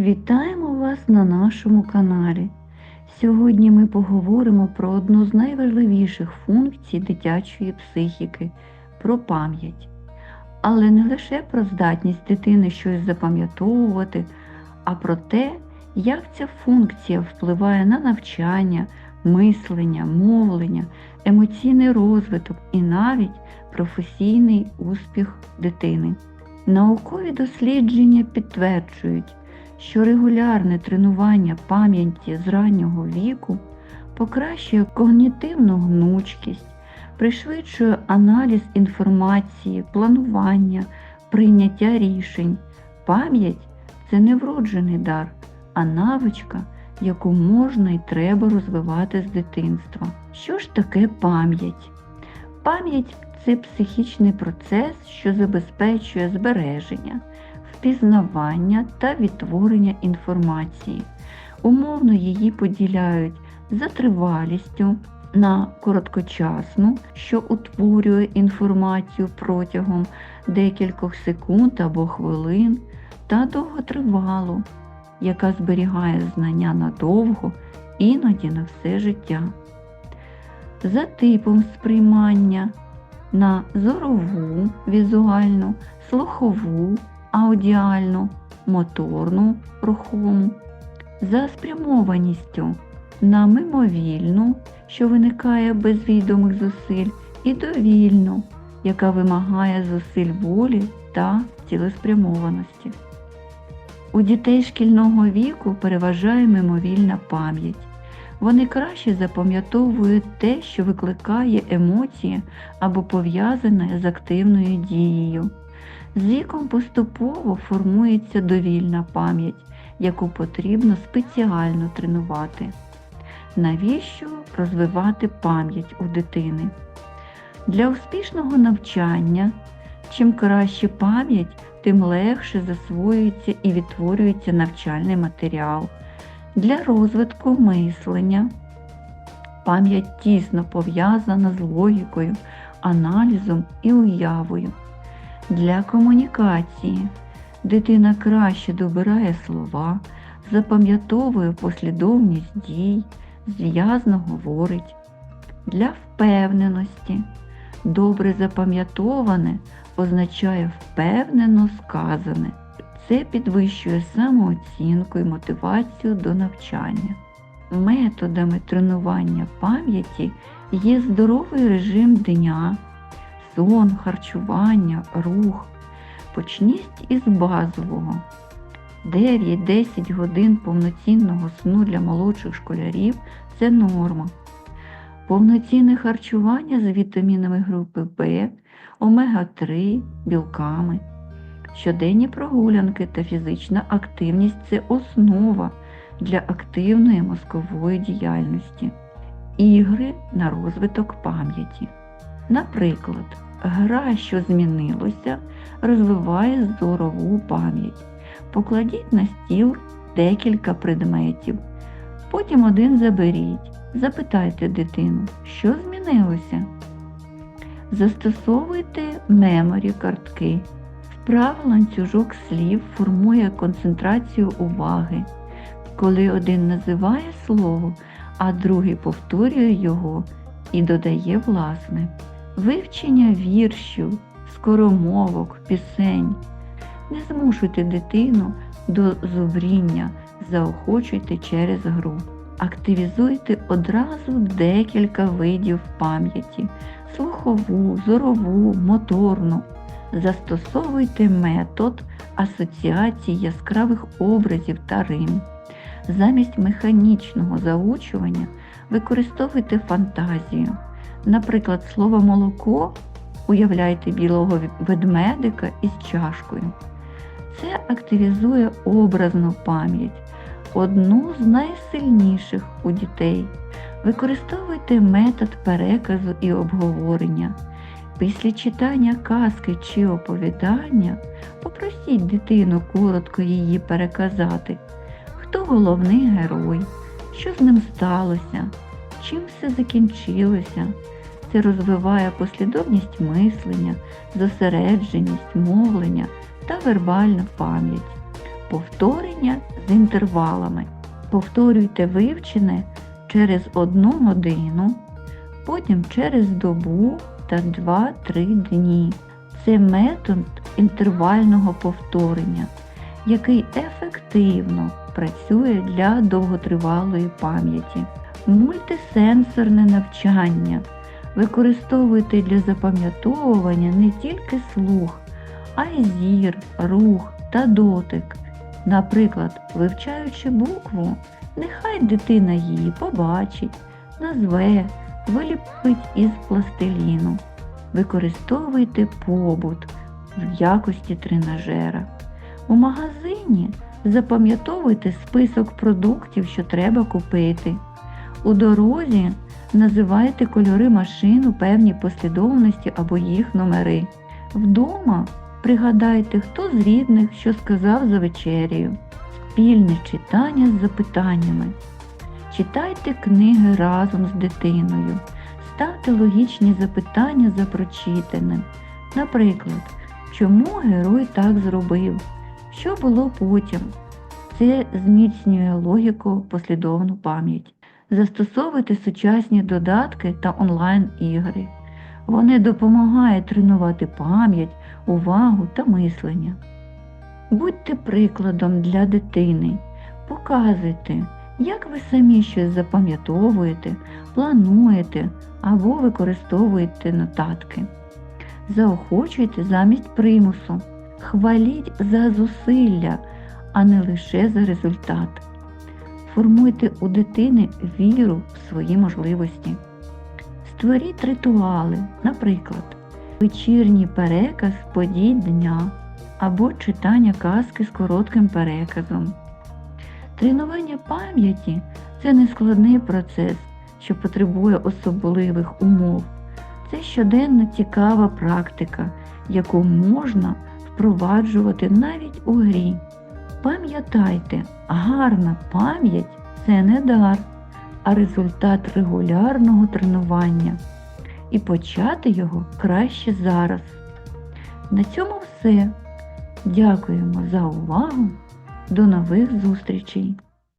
Вітаємо вас на нашому каналі. Сьогодні ми поговоримо про одну з найважливіших функцій дитячої психіки про пам'ять. Але не лише про здатність дитини щось запам'ятовувати, а про те, як ця функція впливає на навчання, мислення, мовлення, емоційний розвиток і навіть професійний успіх дитини. Наукові дослідження підтверджують, що регулярне тренування пам'яті з раннього віку покращує когнітивну гнучкість, пришвидшує аналіз інформації, планування, прийняття рішень. Пам'ять це не вроджений дар, а навичка, яку можна і треба розвивати з дитинства. Що ж таке пам'ять? Пам'ять це психічний процес, що забезпечує збереження, впізнавання та відтворення інформації. Умовно її поділяють за тривалістю на короткочасну, що утворює інформацію протягом декількох секунд або хвилин, та довготривалу, яка зберігає знання надовго, іноді на все життя. За типом сприймання на зорову, візуальну, слухову, аудіальну, моторну, рухому, за спрямованістю на мимовільну, що виникає без відомих зусиль, і довільну, яка вимагає зусиль волі та цілеспрямованості. У дітей шкільного віку переважає мимовільна пам'ять. Вони краще запам'ятовують те, що викликає емоції або пов'язане з активною дією. З віком поступово формується довільна пам'ять, яку потрібно спеціально тренувати. Навіщо розвивати пам'ять у дитини? Для успішного навчання, чим краще пам'ять, тим легше засвоюється і відтворюється навчальний матеріал. Для розвитку мислення пам'ять тісно пов'язана з логікою, аналізом і уявою. Для комунікації дитина краще добирає слова, запам'ятовує послідовність дій, зв'язно говорить. Для впевненості добре запам'ятоване означає впевнено сказане. Це підвищує самооцінку і мотивацію до навчання. Методами тренування пам'яті є здоровий режим дня, сон, харчування, рух. Почніть із базового. 9-10 годин повноцінного сну для молодших школярів це норма. Повноцінне харчування з вітамінами групи В, омега-3, білками. Щоденні прогулянки та фізична активність це основа для активної мозкової діяльності, ігри на розвиток пам'яті. Наприклад, гра, що змінилося, розвиває здорову пам'ять. Покладіть на стіл декілька предметів, потім один заберіть, запитайте дитину, що змінилося. Застосовуйте меморі картки. Вправо ланцюжок слів формує концентрацію уваги. Коли один називає слово, а другий повторює його і додає власне. Вивчення віршів, скоромовок, пісень. Не змушуйте дитину до зубріння, заохочуйте через гру. Активізуйте одразу декілька видів пам'яті слухову, зорову, моторну. Застосовуйте метод асоціації яскравих образів та рим. Замість механічного заучування використовуйте фантазію. Наприклад, слово молоко уявляйте білого ведмедика із чашкою. Це активізує образну пам'ять, одну з найсильніших у дітей. Використовуйте метод переказу і обговорення. Після читання казки чи оповідання попросіть дитину коротко її переказати, хто головний герой, що з ним сталося, чим все закінчилося. Це розвиває послідовність мислення, зосередженість, мовлення та вербальну пам'ять. Повторення з інтервалами. Повторюйте вивчене через одну годину, потім через добу та 2-3 дні. Це метод інтервального повторення, який ефективно працює для довготривалої пам'яті. Мультисенсорне навчання. Використовуйте для запам'ятовування не тільки слух, а й зір, рух та дотик. Наприклад, вивчаючи букву, нехай дитина її побачить, назве, виліпить із пластиліну. Використовуйте побут в якості тренажера. У магазині запам'ятовуйте список продуктів, що треба купити. У дорозі називайте кольори машин у певній послідовності або їх номери. Вдома пригадайте, хто з рідних що сказав за вечерею. Спільне читання з запитаннями. Читайте книги разом з дитиною. Ставте логічні запитання за прочитаним. Наприклад, чому герой так зробив? Що було потім? Це зміцнює логіку послідовну пам'ять. Застосовуйте сучасні додатки та онлайн-ігри. Вони допомагають тренувати пам'ять, увагу та мислення. Будьте прикладом для дитини. Показуйте, як ви самі щось запам'ятовуєте, плануєте або використовуєте нотатки. Заохочуйте замість примусу. Хваліть за зусилля, а не лише за результат. Формуйте у дитини віру в свої можливості. Створіть ритуали, наприклад, вечірній переказ подій дня або читання казки з коротким переказом. Тренування пам'яті це не складний процес, що потребує особливих умов. Це щоденна цікава практика, яку можна впроваджувати навіть у грі. Пам'ятайте, гарна пам'ять це не дар, а результат регулярного тренування. І почати його краще зараз. На цьому все. Дякуємо за увагу. До нових зустрічей!